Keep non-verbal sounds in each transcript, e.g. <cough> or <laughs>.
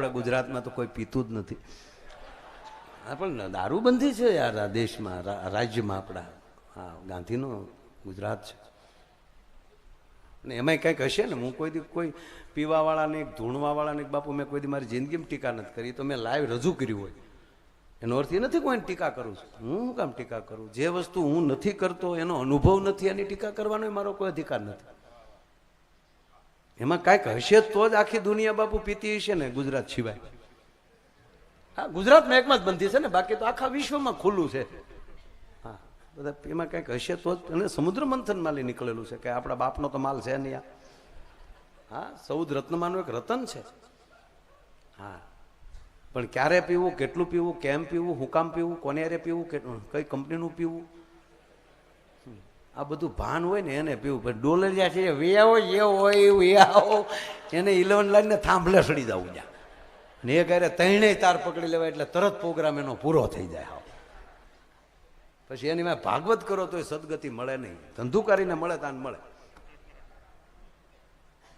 આપણા ગુજરાતમાં તો કોઈ પીતું જ નથી. પણ દારૂબંધી છે યાર આ દેશમાં રાજ્યમાં આપણા. હા, ગાંધીનો ગુજરાત છે. અને એમાંય કંઈક હશે ને, હું કોઈ દી, કોઈ પીવાવાળાને એક, ધૂણવાવાળાને એક બાપુ, મેં કોઈ દી મારી જિંદગીમાં ટીકા નથી કરી. તો મેં લાઈવ રજૂ કર્યું હોય. એનો અર્થ એ નથી કોઈને ટીકા કરું છું. હું શું કામ ટીકા કરું? જે વસ્તુ હું નથી કરતો, એનો અનુભવ નથી, એની ટીકા કરવાનો મારો કોઈ અધિકાર નથી. એમાં કાંઈક હશે તો જ આખી દુનિયા બાપુ પીતી હશે ને ગુજરાત સિવાય. હા ગુજરાતમાં એકમાં જ બંધી છે ને, બાકી તો આખા વિશ્વમાં ખુલ્લું છે. હા, બધા એમાં કાંઈક હશે તો જ, અને સમુદ્ર મંથન માલી નીકળેલું છે, કે આપણા બાપનો તો માલ છે નહીં આ. હા, સૌદ રત્નમાંનું એક રતન છે. હા, પણ ક્યારે પીવું, કેટલું પીવું, કેમ પીવું, હું કામ પીવું, કોને પીવું કઈ કંપનીનું પીવું? આ બધું ભાન હોય ને એને પીવું પણ ડોલરિયા છે વેવો જે હોય વેવો એને ઇલેવન લાઈને થાંભલે સડી જવું જ્યાં. ને એ ક્યારે તૈણે તાર પકડી લેવાય એટલે તરત પ્રોગ્રામ એનો પૂરો થઈ જાય. પછી એની મેં ભાગવત કરો તો સદગતિ મળે નહીં. ધંધુકારીને મળે તાન મળે.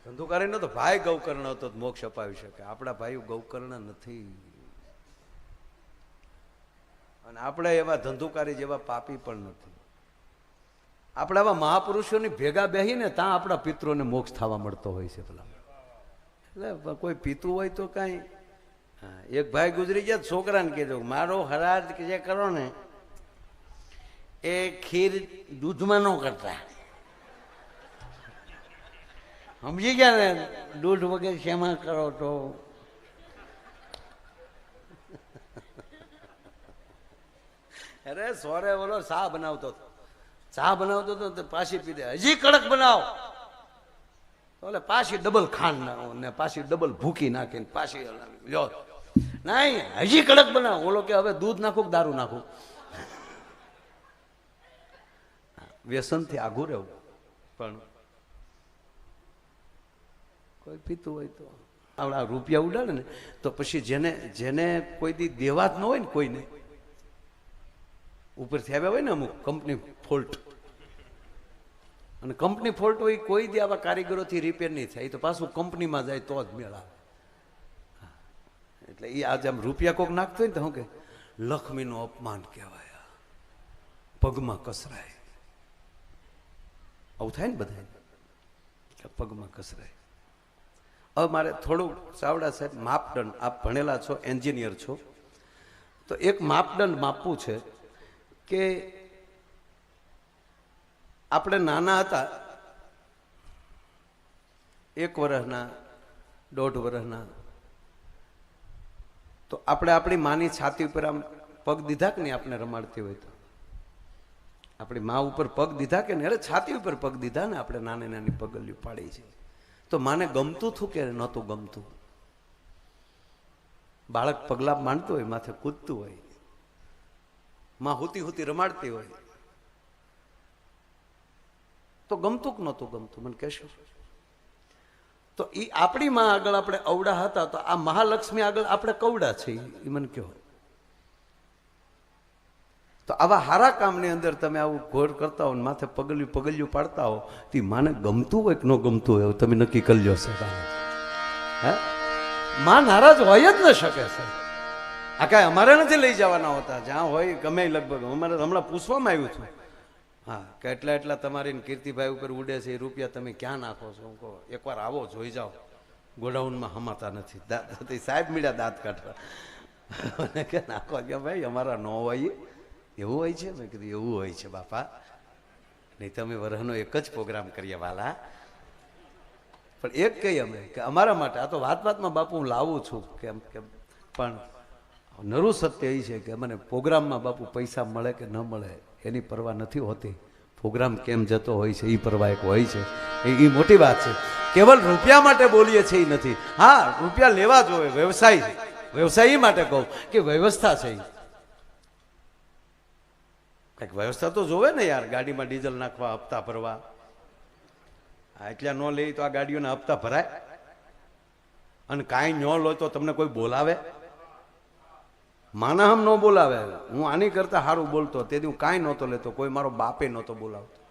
ધંધુકારીનો તો ભાઈ ગૌકર્ણ હતો મોક્ષ અપાવી શકે. આપણા ભાઈઓ ગૌકર્ણ નથી. અને આપણે એવા ધંધુકારી જેવા પાપી પણ નથી. આપણે આવા મહાપુરુષોની ભેગા બેહીને ત્યાં આપણા પિત્રોને મોક્ષ થવા મળતો હોય છે પેલા એટલે કોઈ પીતું હોય તો કાંઈ. એક ભાઈ ગુજરી ગયા છોકરાને કહેજો, મારો હરાજ જે કરો ને, એ ખીર દૂધમાં ન કરતા. સમજી ગયા ને? દૂધ વગેરે શેમાં કરો તો? અરે, સોરે બોલો ચા બનાવતો હતો. ચા બનાવતો હતો પાછી પીધે. હજી કડક બનાવ. એટલે પાછી ડબલ ખાંડ નાખો ને પાછી ડબલ ભૂકી નાખીને પાછી. લ્યો. નહીં, હજી કડક બનાવ. ઓલો કે હવે દૂધ નાખું દારૂ નાખું? વ્યસનથી આઘું રહેવું. પણ કોઈ પીતું હોય તો. આવડા રૂપિયા ઉડાડે ને તો પછી જેને જેને કોઈ દી દેવા જ ન હોય ને કોઈને, ઉપરથી આવ્યા હોય ને અમુક કંપની ફોલ્ટ અને કંપની ફોલ્ટ હોય, કોઈ દી આવા કારીગરોથી રિપેર નહીં થાય. તો પાછું કંપનીમાં જાય તો જ મેળા. એટલે એ આજે આમ રૂપિયા કોક નાખતો હોય ને તો શું કે, લક્ષ્મીનું અપમાન કહેવાય. પગમાં કસરાય. આવું થાય ને બધા પગમાં કસરાય. હવે મારે થોડું ચાવડા સાહેબ માપદંડ, આપ ભણેલા છો, એન્જિનિયર છો. તો એક માપદંડ માપવું છે કે આપણે નાના હતા, એક વર્ષના દોઢ વર્ષના તો આપણે આપણી માની છાતી ઉપર આમ પગ દીધા કે નહીં આપણે રમાડતી હોય તો? આપણી મા ઉપર પગ દીધા કે નહીં? અરે, છાતી ઉપર પગ દીધા ને આપણે નાની નાની પગલિયું પાડી છે. તો માને ગમતું હતું કે નહોતું ગમતું? બાળક પગલા માંડતું હોય, માથે કૂદતું હોય. માં હોતી હોતી રમાડતી હોય. તો ગમતું કે નહોતું ગમતું? મને કહેશો? તો એ આપણી માં આગળ આપણે અવડા હતા, તો આ મહાલક્ષ્મી આગળ આપણે કવડા છે એ મને કહો. તો આવા હારા કામની અંદર તમે આવું ઘોર કરતા હો માથે પગલિયું પગલિયું પાડતા હો, તો માને ગમતું હોય કે ન ગમતું હોય તમે નક્કી કરી લો છે હે? માં નારાજ હોય જ ન શકે છે આ કાંઈ અમારે નથી લઈ જવાના હોતા, જ્યાં હોય ગમે લગભગ. અમારે હમણાં પૂછવામાં આવ્યું હતું હા, કેટલા એટલા તમારી કીર્તિભાઈ ઉપર ઉડે છે, એ રૂપિયા તમે ક્યાં નાખો છો? હું કહો, એકવાર આવો, જોઈ જાઓ. ગોડાઉનમાં હમાતા નથી. દાંત સાહેબ મીડ્યા દાંત કાઢવા. અને કે, નાખો કે ભાઈ, અમારા ન હોય. એવું હોય છે? મેં કીધું, એવું હોય છે, બાપા. નહીં તમે વરહનો એક જ પ્રોગ્રામ કરીએ, વાલા. પણ એક કહીએ અમે કે, અમારા માટે, આ તો વાત વાતમાં બાપુ હું લાવું છું. કેમ કેમ પણ નરું સત્ય એ છે કે મને પ્રોગ્રામમાં બાપુ પૈસા મળે કે ન મળે એની પરવા નથી હોતી. પ્રોગ્રામ કેમ જતો હોય છે એ પરવા એક હોય છે. એ મોટી વાત છે. કેવલ રૂપિયા માટે બોલીએ છીએ એ નથી. હા, રૂપિયા લેવા જોઈએ, વ્યવસાય. વ્યવસાય માટે કહું કે વ્યવસ્થા છે. કંઈક વ્યવસ્થા તો જોવે ને યાર, ગાડીમાં ડીઝલ નાખવા, હપ્તા ભરવા. એટલા ન લે તો આ ગાડીઓના હપ્તા ભરાય. અને કાંઈ ન લો તો તમને કોઈ બોલાવે? માના હમ ન બોલાવે હું આની કરતાં સારું બોલતો. તેથી હું કાંઈ નહોતો લેતો. કોઈ મારો બાપે નહોતો બોલાવતો.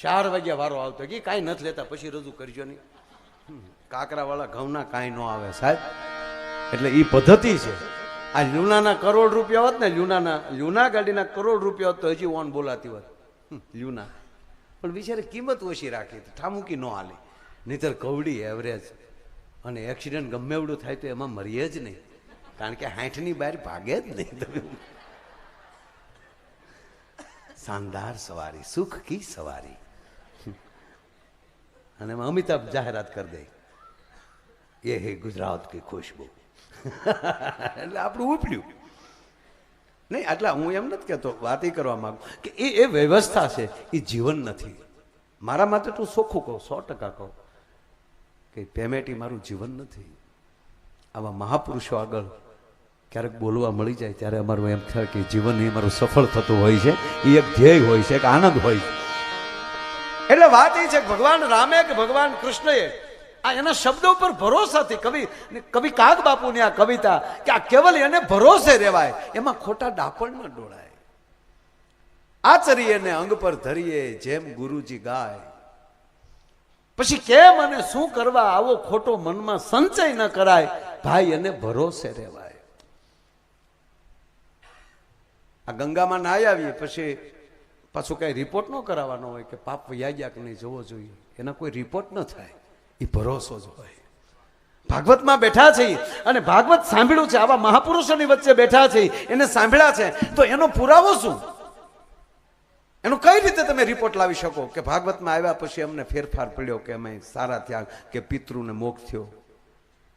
ચાર વાગ્યા વારો આવતો. કે કાંઈ નથી લેતા. પછી રજૂ કરજો નહીં. કાકરાવાળા ઘઉંના કાંઈ ન આવે. સાહેબ, એટલે એ પદ્ધતિ છે. આ લ્યુનાના કરોડ રૂપિયા હોત ને, લ્યુનાના, લ્યુના ગાડીના કરોડ રૂપિયા હોત તો હજી ઓન બોલાતી હોત. લ્યુના. પણ બિચારે કિંમત ઓછી રાખી. ઠામુકી ન હાલી. નહીતર કવડી એવરેજ અને એક્સિડન્ટ ગમે એવડું થાય તો એમાં મરીએ જ નહીં. કારણ કે હાઠની બહાર ભાગે જ નહીં. તમે શાનદાર સવારી સુખ કી સવારી. અને એમાં અમિતાભ જાહેરાત કરી દે. એ હે ગુજરાત કે ખુશબુ. એટલે આપણું ઉપડ્યું. નહીં એટલે હું એમ નથી કહેતો, વાત એ કરવા માંગુ કે એ એ વ્યવસ્થા છે, એ જીવન નથી. મારા માટે તું સોખું કહું, સો ટકા કહું કે પેમેન્ટ એ મારું જીવન નથી. આવા મહાપુરુષો આગળ ક્યારેક બોલવા મળી જાય ત્યારે અમારું એમ થાય કે જીવન એ અમારું સફળ થતું હોય છે. એ એક ધ્યેય હોય છે, એક આનંદ હોય છે. એટલે વાત એ છે, ભગવાન રામે કે ભગવાન કૃષ્ણએ આ એના શબ્દો પર ભરોસાથી કવિ કવિ કાગ બાપુની આ કવિતા કે આ કેવલ એને ભરોસે રહેવાય, એમાં ખોટા ડાપણ ન ડોળાય. આચરીએ અંગ પર ધરીએ, જેમ ગુરુજી ગાય. પછી કેમ અને શું કરવા આવો ખોટો મનમાં સંચય ન કરાય? ભાઈ, એને ભરોસે રહેવાય. આ ગંગામાં નાહી આવીએ, પછી પાછું કઈ રિપોર્ટ ન કરાવવાનો હોય કે પાપ વૈયા ગયા કે નહીં, જોવો જોઈએ. એના કોઈ રિપોર્ટ ન થાય. એ ભરોસો જ હોય. ભાગવતમાં બેઠા છે અને ભાગવત સાંભળ્યું છે, આવા મહાપુરુષોની વચ્ચે બેઠા છે એને સાંભળ્યા છે. તો એનો પુરાવો શું? એનો કઈ રીતે તમે રિપોર્ટ લાવી શકો કે ભાગવતમાં આવ્યા પછી અમને ફેરફાર પડ્યો કે અમે સારા થયા કે પિતૃને મોક્ષ થયો?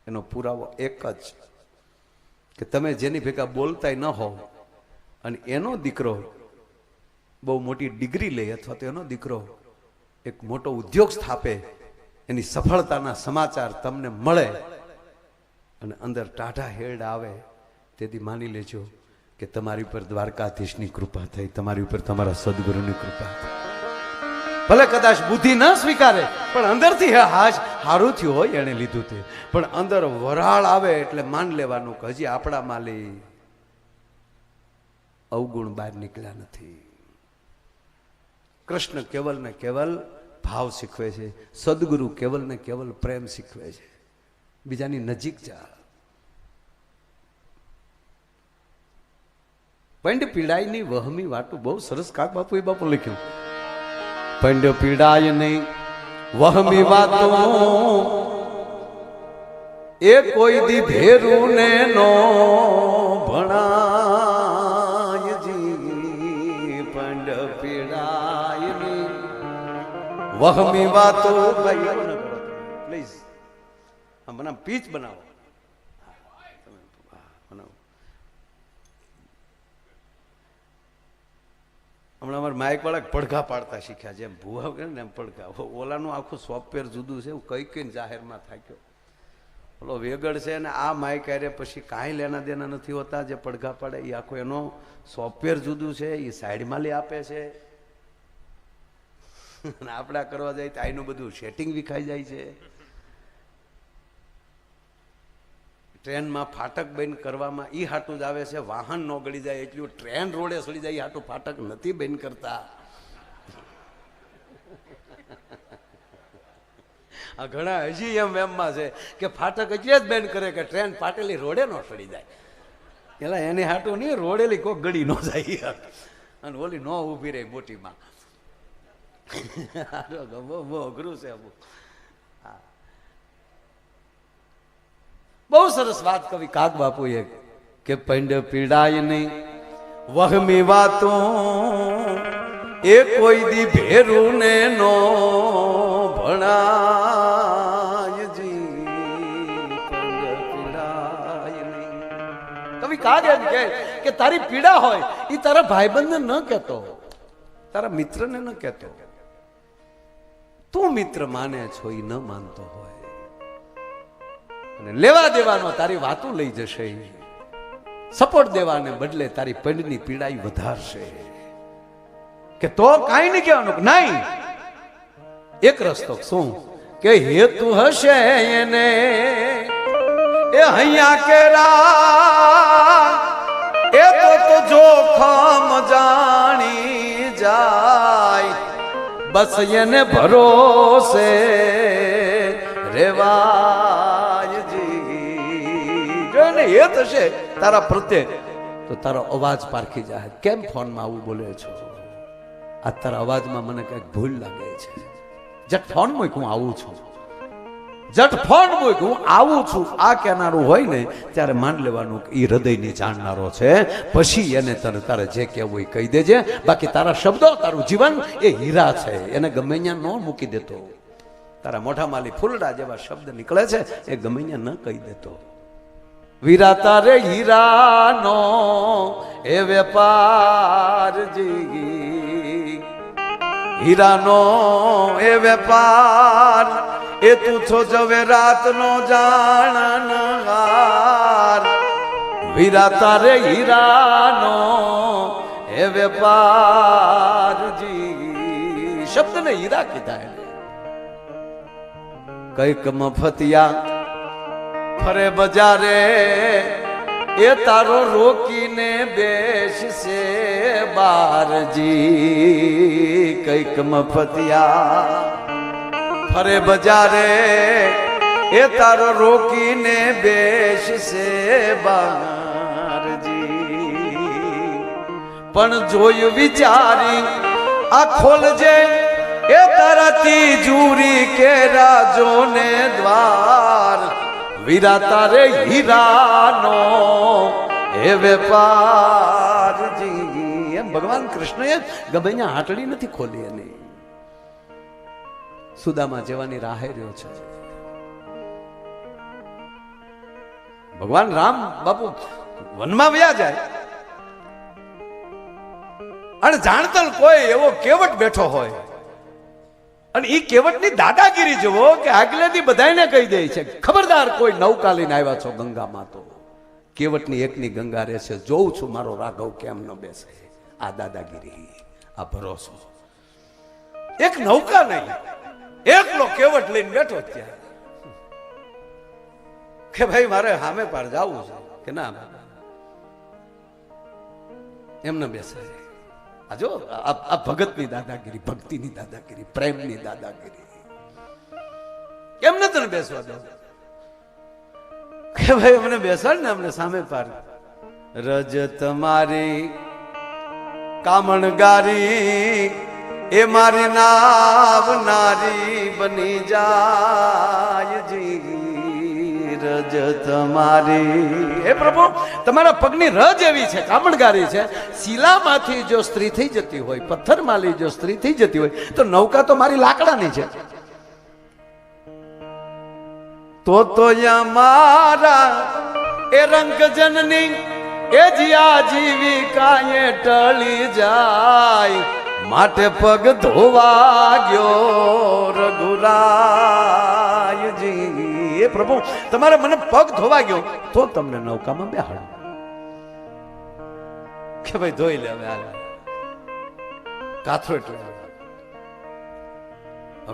એનો પુરાવો એક જ. કે તમે જેની ભેગા બોલતાય ન હોવ અને એનો દીકરો બહુ મોટી ડિગ્રી લે અથવા તો એનો દીકરો એક મોટો ઉદ્યોગ સ્થાપે, એની સફળતાના સમાચાર તમને મળે અને અંદર ટાઢા હેડ આવે, તેથી માની લેજો કે તમારી ઉપર દ્વારકાધીશની કૃપા થઈ, તમારી ઉપર તમારા સદગુરુની કૃપા થઈ. ભલે કદાચ બુદ્ધિ ન સ્વીકારે, પણ અંદરથી હાજ હારું થયું હોય એણે લીધું તે. પણ અંદર વરાળ આવે એટલે માન લેવાનું કે હજી આપણા માલી અવગુણ બહાર નીકળ્યા નથી. કૃષ્ણ કેવલ ને કેવલ ભાવ શીખવે છે, સદગુરુ કેવલ ને કેવલ પ્રેમ શીખવે છે. બીજાની નજીક જા. પંડ પીડાયની વહમી વાટું બહુ સરસ કાક બાપુ એ બાપુ લખ્યું. પંડ પીડાય નહીં વહમી વાતો એ કોઈ દી ભેરું ને નો ભણાય. વહમી વાતો પ્લીઝ મને પીચ બનાવો. હમણાં અમારા માઇક વાળા પડઘા પાડતા શીખ્યા જેમ ભૂવા કરે ને એમ પડઘા. ઓલાનું આખું સોફ્ટવેર જુદું છે. હું કઈ કઈ જાહેરમાં થાક્યો. ઓલો વેગડ છે અને આ માઇક આરે પછી કાંઈ લેના દેના નથી હોતા. જે પડઘા પાડે એ આખો એનો સોફ્ટવેર જુદું છે. એ સાઈડમાં લઈ આપે છે. <laughs> અને આપણા કરવા જાય તો આનું બધું સેટિંગ વિખાઈ જાય છે. ટ્રેનમાં ફાટક બંધ કરવામાં એ હાટું જ આવે છે, વાહન ન ગળી જાય એટલું ટ્રેન રોડે સડી જાય એ હાટું ફાટક નથી બંધ કરતા. આ ઘણા હજી એમ એમમાં છે કે ફાટક એટલે જ બેન કરે કે ટ્રેન ફાટેલી રોડે ન સડી જાય. પેલા એની હાટું નહીં, રોડેલી કોક ગળી ન જાય. અને ઓલી ન ઊભી રહી મોટીમાં. બહુ અઘરું છે અમુક બહુ સરસ વાત કવિ. કાક બાપુએ કે પંડ પીડાય નહીં. વહમી વાતો એ કોઈ દી ભેરું ને નો ભણાય કે તારી પીડા હોય એ તારા ભાઈબંધને ન કહેતો. તારા મિત્રને ન કહેતો. તું મિત્ર માને છો એ ન માનતો હોય. અને લેવા દેવાનો તારી વાતું લઈ જશે. સપોર્ટ દેવાને બદલે તારી પંડની પીડાઈ વધારશે. કે તો કાંઈ નહીં કહેવાનું નહીં. એક રસ્તો શું? કે હેતુ હશે એને. એ અહીંયા કેરા બસ એને ભરોસે રેવાય જી. એ થશે, તારા પ્રત્યે તો તારો અવાજ પારખી જાય કેમ ફોનમાં આવું બોલે છો? આ તારા અવાજમાં મને કંઈક ભૂલ લાગે છે. જટ ફોન હું આવું છું. જટ ફોન મૂક હું આવું છું, આ કહેનારું હોય ને, ત્યારે માન લેવાનું એ હૃદયની જાણનારો છે. પછી એને તને તારે જે કહેવું એ કહી દેજે. બાકી તારા શબ્દો, તારું જીવન એ હીરા છે. એને ગમે ત્યાં ન મૂકી દેતો. તારા મોઢા માલી ફૂલડા જેવા શબ્દ નીકળે છે, એ ગમે ત્યાં ન કહી દેતો. વીરા તારે હીરાનો એ વેપારજી હીરાનો એ વેપાર એ તું છો જવે રાતનો જાણનહાર. વીરા તારે હીરાનો હે વેપારજી શબ્દને હીરા કીધા કંઈક મફતિયા ફરે બજારે, એ તારો રોકીને બેસશે બારજી કંઈક મફતિયા ફરે બજારે એ તારો રોકીને બેસશે બારજી પણ જોયું વિચારી, આ ખોલજે, એ તારા તિજુરી કે રાજોને દ્વાર. વીરા તારે હીરાનો હે વેપારજી. એમ ભગવાન કૃષ્ણએ ગમે હાટડી નથી ખોલી એની. સુદામા જવાની રાહે રહ્યો છે. ભગવાન રામ બાપુ વનમાં વ્યા જાય. અને જાણતલ કોઈ એવો કેવટ બેઠો હોય. અને એ કેવટની દાદાગીરી જુઓ કે આગલેથી બધાને કહી દે છે, ખબરદાર કોઈ નૌકા લઈને આવ્યા છો ગંગામાં તો કેવટની એકની ગંગા રહેશે જોઉં છું મારો રાઘવ કેમ ન બેસે. આ દાદાગીરી, આ ભરોસો. એક નૌકા નહીં એકલો કેવટ લઈને બેઠો ત્યાં. કે ભાઈ, મારે સામે પાર જવું છે કે ના? એમને બેસે આ જો, આ ભગત ભગતની દાદાગીરી, ભક્તિની દાદાગીરી, પ્રેમની દાદાગીરી. કેમ ન તને બેસવા દો. કે ભાઈ, અમને બેસાડ ને અમને સામે પાર. રજ તમારી, કામણગારી એ મારી નાવનારી બની જાય જી રજ તમારી. હે પ્રભુ તમારા પગની રજ એવી છે કામણગારી છે. શિલામાંથી જો સ્ત્રી થઈ જતી હોય પથ્થરમાંથી જો સ્ત્રી થઈ જતી હોય તો નૌકા તો મારી લાકડાની છે. તો તો મારા એ રંગ જનની એ જીયા જીવી કાંયે ટળી જાય. માટે પગ ધોવા ગયો રઘુરાયજી. એ પ્રભુ, તમારે મને પગ ધોવા ગયો, તો તમને નૌકામાં બેહાડો. કે ભાઈ, ધોઈ લે હવે કાથરો કાથરોટ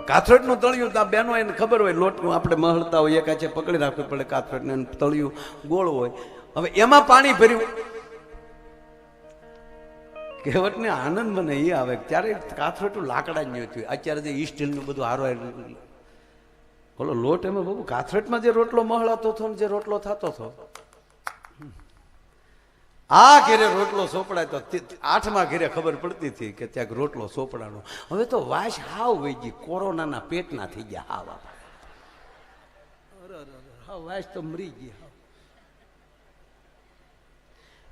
કાથરોટનું તળિયું તો બેનો એને ખબર હોય, લોટનું આપણે મહળતા હોય એક છે પકડી રાખવું પડે કાથરોટ ને તળિયું ગોળ હોય. હવે એમાં પાણી ભર્યું. કહેવત ને આનંદ મને એ આવે ત્યારે કાથરોટું લાકડા જ નહીં થયું. અત્યારે જે ઈસ્ટીલનું સ્ટીલનું બધું હારો બોલો, લોટ એમાં બહુ કાથરોટમાં જે રોટલો મહળાતો હતો ને જે રોટલો થતો હતો આ ઘેરે રોટલો સોપડાય તો આઠમા ઘેરે ખબર પડતી હતી કે ત્યાં રોટલો સોપડાનો. હવે તો વાસ હાવ વહી ગઈ, કોરોનાના પેટના થઈ ગયા હાવ હા વાસ તો મરી ગઈ હાવ.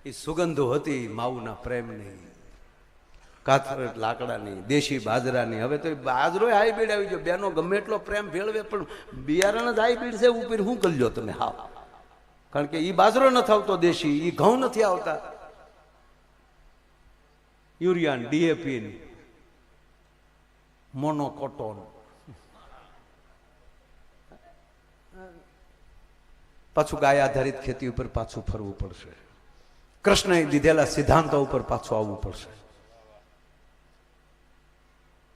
એ સુગંધો હતી માઉના પ્રેમની. કાથરટ લાકડાની, દેશી બાજરાની. હવે તો બાજરો હાઈબ્રિડ આવી ગયો. બેનો ગમે એટલો પ્રેમ ભેળવે, પણ બિયારણ જ હાઈબ્રિડ છે ઉપર શું કરજો તમે? હાવ. કારણ કે એ બાજરો નથી આવતો દેશી એ ઘઉં નથી આવતા. યુરિયાન ડીએપીન મોનોકોટોન. પાછું ગાય આધારિત ખેતી ઉપર પાછું ફરવું પડશે. કૃષ્ણએ દીધેલા સિદ્ધાંતો ઉપર પાછું આવવું પડશે.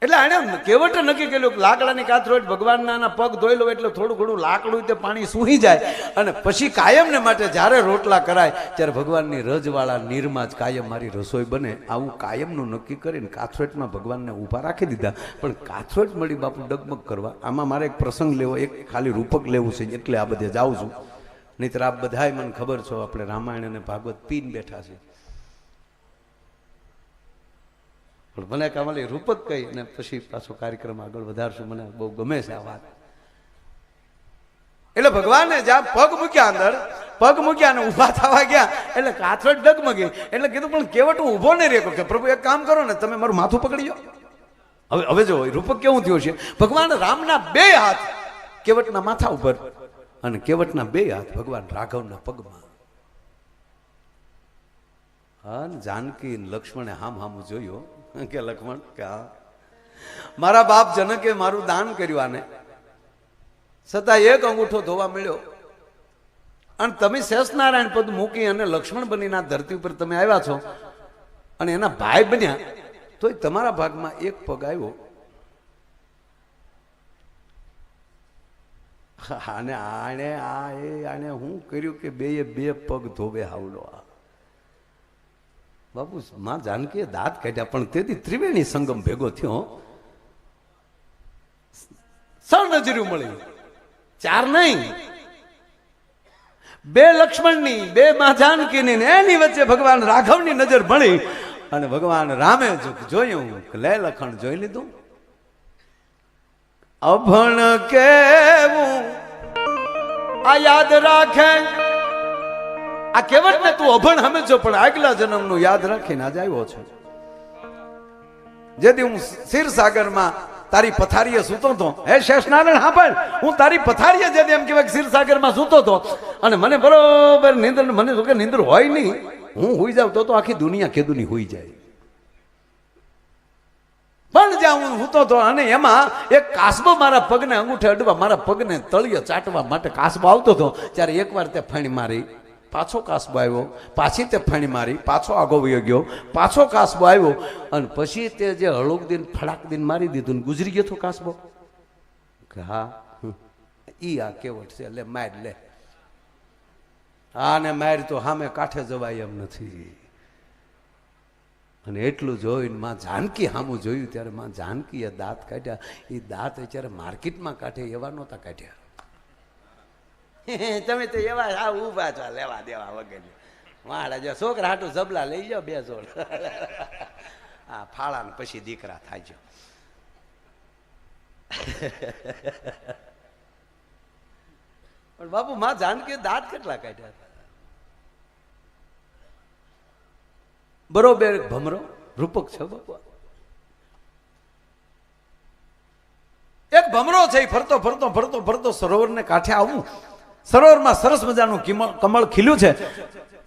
એટલે આને કેવટે નક્કી કર્યું કે લાકડાની કાથરોટ ભગવાનના પગ ધોઈ લો એટલે થોડું ઘણું લાકડું તે પાણી સૂહી જાય. અને પછી કાયમને માટે જ્યારે રોટલા કરાય, ત્યારે ભગવાનની રજવાળા નીરમાં જ કાયમ મારી રસોઈ બને. આવું કાયમનું નક્કી કરીને કાથરોટમાં ભગવાનને ઊભા રાખી દીધા. પણ કાથરોટ મળી બાપુ ડગમગ કરવા. આમાં મારે એક પ્રસંગ લેવો, એક ખાલી રૂપક લેવું છે, એટલે આ બધે જાઉં છું. નહીતર આપ બધાય મને ખબર છો, આપણે રામાયણ અને ભાગવત પીન બેઠા છે પણ મને કામલી રૂપક કહી અને પછી પાછો કાર્યક્રમ આગળ વધારશું. મને બહુ ગમે છે આ વાત. એટલે ભગવાને જ્યાં પગ મૂક્યા અંદર, પગ મૂક્યા અને ઊભા થવા ગયા, એટલે કાથરડ ડગમગી. એટલે કીધું, પણ કેવટ હું ઊભો નહીં રહ્યો. કે પ્રભુ, એક કામ કરો ને, તમે મારું માથું પકડી લો. હવે હવે જો રૂપક કેવું થયું છે? ભગવાન રામના બે હાથ કેવટના માથા ઉપર અને કેવટના બે હાથ ભગવાન રાઘવના પગમાં. અને જાનકી લક્ષ્મણે હામ હામું જોયું. કે લક્ષ્મણ કે? હા મારા બાપ જનકે મારું દાન કર્યું આને. છતાં એક અંગૂઠો ધોવા મળ્યો. અને તમે શેષનારાયણ પદ મૂકી અને લક્ષ્મણ બનીને ધરતી ઉપર તમે આવ્યા છો અને એના ભાઈ બન્યા, તોય તમારા ભાગમાં એક પગ આવ્યો. આને આણે આ એ આણે હું કર્યું કે બે બે પગ ધોવે હાવડો આ. બાપુ, માં જાનકીએ દાંત કાઢ્યા, પણ તેથી ત્રિવેણી સંગમ ભેગો થયો સર નજર્યું મળી. ચાર નહીં. બે લક્ષ્મણની, બે માં જાનકીની એની વચ્ચે ભગવાન રાઘવની નજર ભણી અને ભગવાન રામે જોયું લે લખણ જોઈ લીધું. અભણ કેવું? આ યાદ રાખે આ કહેવત ને તું અભણ હમેજો પણ આગલા જન્મનું યાદ રાખીને આજે આવ્યો છે. જેથી હું ક્ષીરસાગરમાં તારી પથારીએ સૂતો હતો. હે શેષનારાયણ, હા પણ, હું તારી પથારીએ જેથી એમ કહેવાય ક્ષીરસાગરમાં સૂતો હતો. અને મને બરોબર નિંદર, મને તો કે નિંદર હોય નહીં. હું હોઈ જાઉં તો તો આખી દુનિયા કેદુની હોઈ જાય. પણ જ્યાં હું સૂતો હતો, અને એમાં એક કાસબો મારા પગને અંગૂઠે અડવા, મારા પગને તળિયે ચાટવા માટે કાસબો આવતો હતો, ત્યારે એકવાર તે ફણી મારી. પાછો કાસબો આવ્યો. પાછી તે ફણી મારી, પાછો આગો વયો ગયો. પાછો કાસબો આવ્યો અને પછી તે જે હળુક દિન ફળાક દિન મારી દીધું ને ગુજરી ગયો તો કાસબો. કે હા ઈ આ કેવટ છે, લે માર, લે. આને માર તો સામે કાંઠે જવાય એમ નથી. અને એટલું જોઈને માં જાનકી સામું જોયું, ત્યારે માં જાનકીએ દાંત કાઢ્યા. એ દાંત અત્યારે માર્કેટમાં કાઢે એવા નહોતા કાઢ્યા. <laughs> તમે તો એવા આ ઊભા છો, લેવા દેવા વગર. વાળા જો છોકરા હાટું જબલા લઈ જાઓ બે જોડ. <laughs> હા ફાળા ને પછી દીકરા છે <laughs> પણ બાપુ, માં જાનકી દાંત કેટલા કાઢ્યા હતા? બરોબર ભમરો, રૂપક છે બાપુ. એક ભમરો છે ફરતો ફરતો ફરતો ફરતો ફરતો સરોવરને કાંઠે આવું. સરોવરમાં સરસ મજાનું કિમળ ખીલ્યું છે.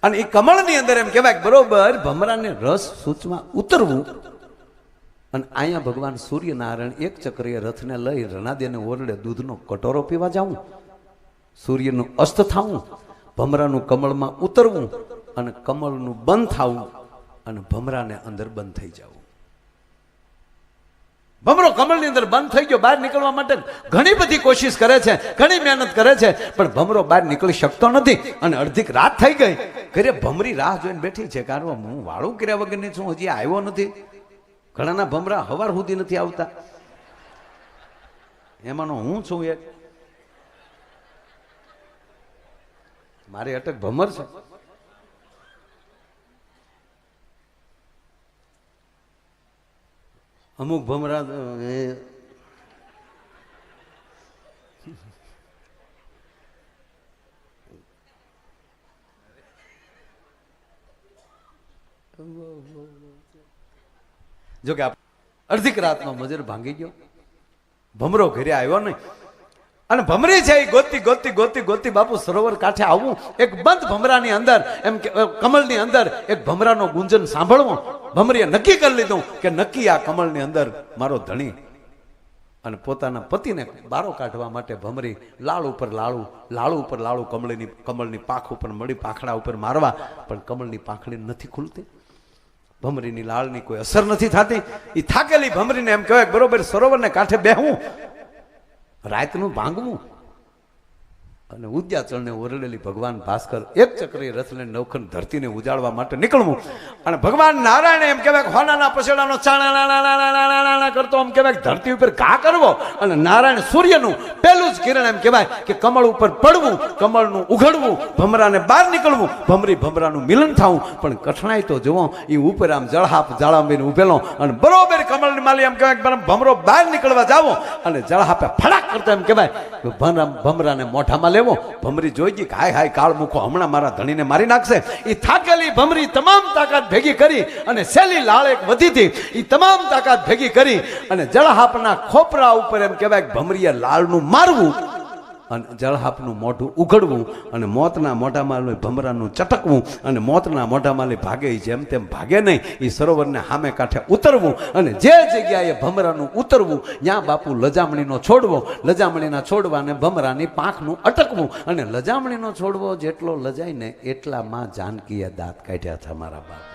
અને એ કમળની અંદર એમ કહેવાય બરોબર ભમરાને રસ સૂચમાં ઉતરવું. અને અહીંયા ભગવાન સૂર્યનારાયણ એક ચક્રીય રથને લઈ રણાદેને ઓરડે દૂધનો કટોરો પીવા જાઉં. સૂર્યનું અસ્ત થવું ભમરાનું કમળમાં ઉતરવું અને કમળનું બંધ થવું અને ભમરાને અંદર બંધ થઈ જવું ભમરો કમળની અંદર બંધ થઈ ગયો, બહાર નીકળવા માટે ઘણી બધી કોશિશ કરે છે, ઘણી મહેનત કરે છે, પણ ભમરો બહાર નીકળી શકતો નથી અને અડધીક રાત થઈ ગઈ. ઘરે ભમરી રાહ જોઈને બેઠી છે કારણ હું વાળું કર્યા વગરની છું, હજી આવ્યો નથી. ઘણાના ભમરા હવાર સુધી નથી આવતા. એમાંનો હું છું એક. મારી અટક ભમર છે. અમુક ભમરા એ જોકે અડધીક રાતનો મજર ભાંગી ગયો. ભમરો ઘરે આવ્યો નહીં. અને ભમરી છે એ ગોતી ગોતી ગોતી ગોતી બાપુ સરોવર કાંઠે આવું. એક બંધ ભમરાની અંદર, એમ કે કમળની અંદર એક ભમરાનો ગુંજન સાંભળવો. ભમરીએ નક્કી કરી લીધું કે નક્કી આ કમળની અંદર મારો ધણી. અને પોતાના પતિને બારો કાઢવા માટે ભમરી લાળ ઉપર લાળું, લાળુ ઉપર લાળું કમળની કમળની પાંખ ઉપર મળી પાંખડા ઉપર મારવા. પણ કમળની પાંખડી નથી ખુલતી. ભમરીની લાળની કોઈ અસર નથી થતી. એ થાકેલી ભમરીને એમ કહેવાય બરોબર સરોવરને કાંઠે બેહવું રાતનું ભાંગવું? અને ઉદ્યાચળને ઓરડેલી ભગવાન ભાસ્કર એક ચક્રી રથને નવખંડ ધરતીને ઉજાડવા માટે નીકળવું. અને ભગવાન નારાયણ એમ કહેવાય હોનાના પછેડાનો ચાણા કરતો. એમ કહેવાય ધરતી ઉપર ઘા કરવો અને નારાયણ સૂર્યનું પહેલું જ કિરણ એમ કહેવાય કે કમળ ઉપર પડવું, કમળનું ઉઘડવું, ભમરાને બહાર નીકળવું, ભમરી ભમરાનું મિલન થવું. પણ કઠણાઈ તો જુઓ એ ઉપર આમ જળહાપ જાળાંબીને ઉભેલો અને બરોબર કમળની માલી એમ કહેવાય ભમરો બહાર નીકળવા જાવો. અને જળહાપે ફડાક કરતો એમ કહેવાય ભમરા ભમરાને મોઢામાં લેવો. ભમરી જોઈ ગઈ હાય હાય કાળ મૂકો, હમણાં મારા ધણીને મારી નાખશે. એ થાકેલી ભમરી તમામ તાકાત ભેગી કરી અને સેલી લાળ એક વધી હતી. એ તમામ તાકાત ભેગી કરી અને જળહાપના ખોપરા ઉપર એમ કહેવાય કે ભમરીએ લાળનું મારવું. અને જળહાપનું મોઢું ઉઘડવું અને મોતના મોઢામાં લઈ ભમરાનું ચટકવું અને મોતના મોઢામાં લઈ ભાગે જેમ તેમ ભાગે નહીં એ સરોવરને સામે કાંઠે ઉતરવું અને જે જગ્યાએ ભમરાનું ઉતરવું, ત્યાં બાપુ લજામણીનો છોડવો, લજામણીના છોડવાને ભમરાની પાંખનું અટકવું અને લજામણીનો છોડવો જેટલો લજાય ને એટલામાં જાનકીએ દાંત કાઢ્યા હતા મારા બાપ.